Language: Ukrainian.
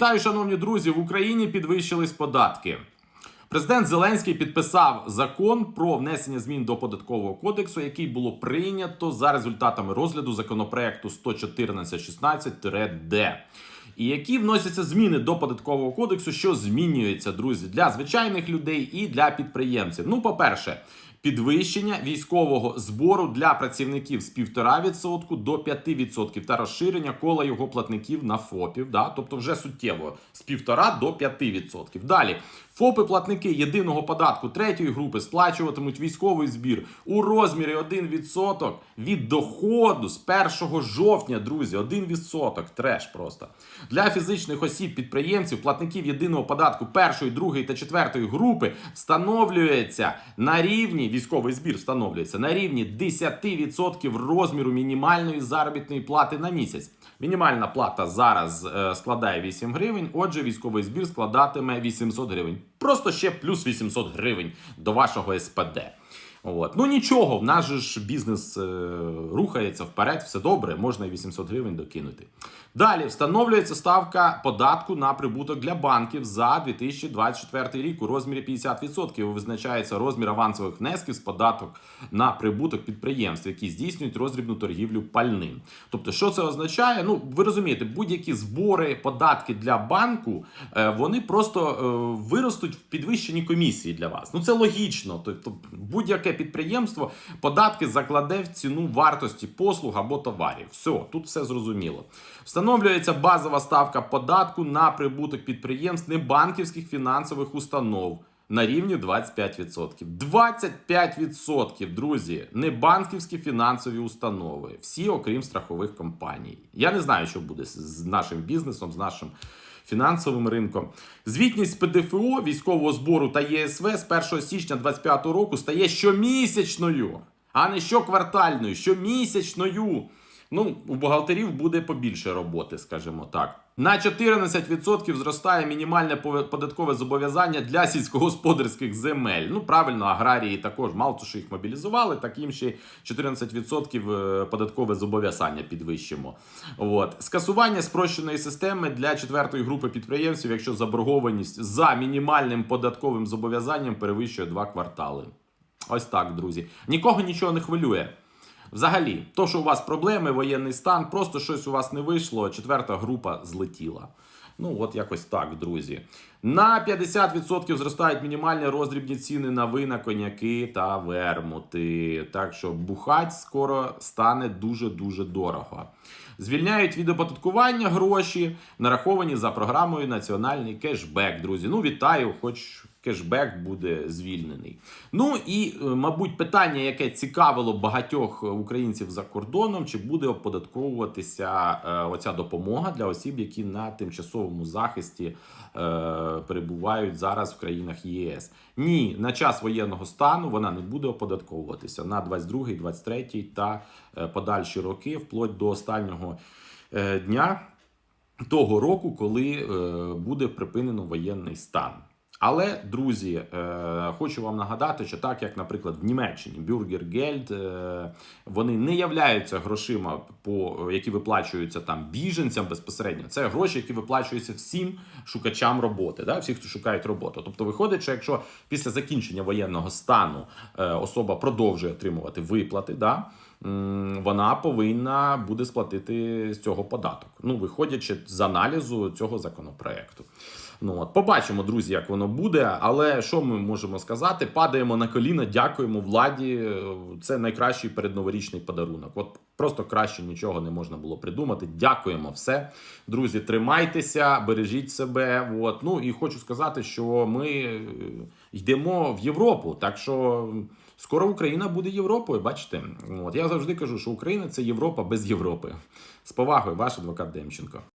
Вітаю, шановні друзі! В Україні підвищились податки. Президент Зеленський підписав закон про внесення змін до податкового кодексу, який було прийнято за результатами розгляду законопроекту 114.16-д. І які вносяться зміни до податкового кодексу, що змінюється, друзі, для звичайних людей і для підприємців. Ну, по-перше, підвищення військового збору для працівників з 1,5% до 5% та розширення кола його платників на ФОПів. Да? Тобто вже суттєво з 1,5% до 5%. Далі. ФОПи-платники єдиного податку третьої групи сплачуватимуть військовий збір у розмірі 1% від доходу з 1 жовтня, друзі. 1%. Треш просто. Для фізичних осіб підприємців, платників єдиного податку першої, другої та четвертої групи встановлюється на рівні військовий збір встановлюється на рівні 10% розміру мінімальної заробітної плати на місяць. Мінімальна плата зараз е, складає 8 гривень. Отже, військовий збір складатиме 800 гривень. Просто ще плюс 800 гривень до вашого СПД. От. Ну нічого, в нас же ж бізнес е, рухається вперед, все добре, можна і 800 гривень докинути. Далі встановлюється ставка податку на прибуток для банків за 2024 рік у розмірі 50%. Визначається розмір авансових внесків з податок на прибуток підприємств, які здійснюють роздрібну торгівлю пальним. Тобто, що це означає? Ну, ви розумієте, будь-які збори, податки для банку, е, вони просто е, виростуть в підвищенні комісії для вас. Ну це логічно. Тобто, будь-яке підприємство податки закладе в ціну вартості послуг або товарів. Все, тут все зрозуміло. Встановлюється базова ставка податку на прибуток підприємств небанківських фінансових установ. На рівні 25%. 25%, друзі, небанківські фінансові установи, всі окрім страхових компаній. Я не знаю, що буде з нашим бізнесом, з нашим фінансовим ринком. Звітність ПДФО військового збору та ЄСВ з 1 січня 2025 року стає щомісячною, а не щоквартальною, щомісячною. Ну, у бухгалтерів буде побільше роботи, скажімо так. На 14% зростає мінімальне податкове зобов'язання для сільськогосподарських земель. Ну, правильно, аграрії також мало того, що їх мобілізували, так їм ще 14% е, податкове зобов'язання підвищимо. От. Скасування спрощеної системи для четвертої групи підприємців, якщо заборгованість за мінімальним податковим зобов'язанням перевищує два квартали. Ось так, друзі. Нікого нічого не хвилює. Взагалі, то, що у вас проблеми, воєнний стан, просто щось у вас не вийшло, четверта група злетіла. Ну, от якось так, друзі. На 50% зростають мінімальні роздрібні ціни на вина, коньяки та вермути. Так що бухать скоро стане дуже-дуже дорого. Звільняють від оподаткування гроші, нараховані за програмою Національний кешбек. Друзі, ну вітаю, хоч кешбек буде звільнений. Ну і, е, мабуть, питання, яке цікавило багатьох українців за кордоном, чи буде оподатковуватися е, оця допомога для осіб, які на тимчасовому захисті е, перебувають зараз в країнах ЄС. Ні, на час воєнного стану вона не буде оподатковуватися на 22, 23 та е, подальші роки, вплоть до останнього е, дня того року, коли е, буде припинено воєнний стан. Але, друзі, е, хочу вам нагадати, що так як, наприклад, в Німеччині Бюргергельд, е, вони не являються грошима, по які виплачуються там біженцям безпосередньо. Це гроші, які виплачуються всім шукачам роботи, да? всі, хто шукають роботу. Тобто, виходить, що якщо після закінчення воєнного стану е, особа продовжує отримувати виплати, да? Вона повинна буде сплатити з цього податок. Ну, виходячи з аналізу цього законопроекту. Ну от побачимо, друзі, як воно буде. Але що ми можемо сказати? Падаємо на коліна, дякуємо владі. Це найкращий передноворічний подарунок. От просто краще нічого не можна було придумати. Дякуємо все. Друзі, тримайтеся, бережіть себе. От. Ну і хочу сказати, що ми йдемо в Європу. Так що скоро Україна буде Європою. Бачите, от я завжди кажу, що Україна це Європа без Європи. З повагою, ваш адвокат Демченко.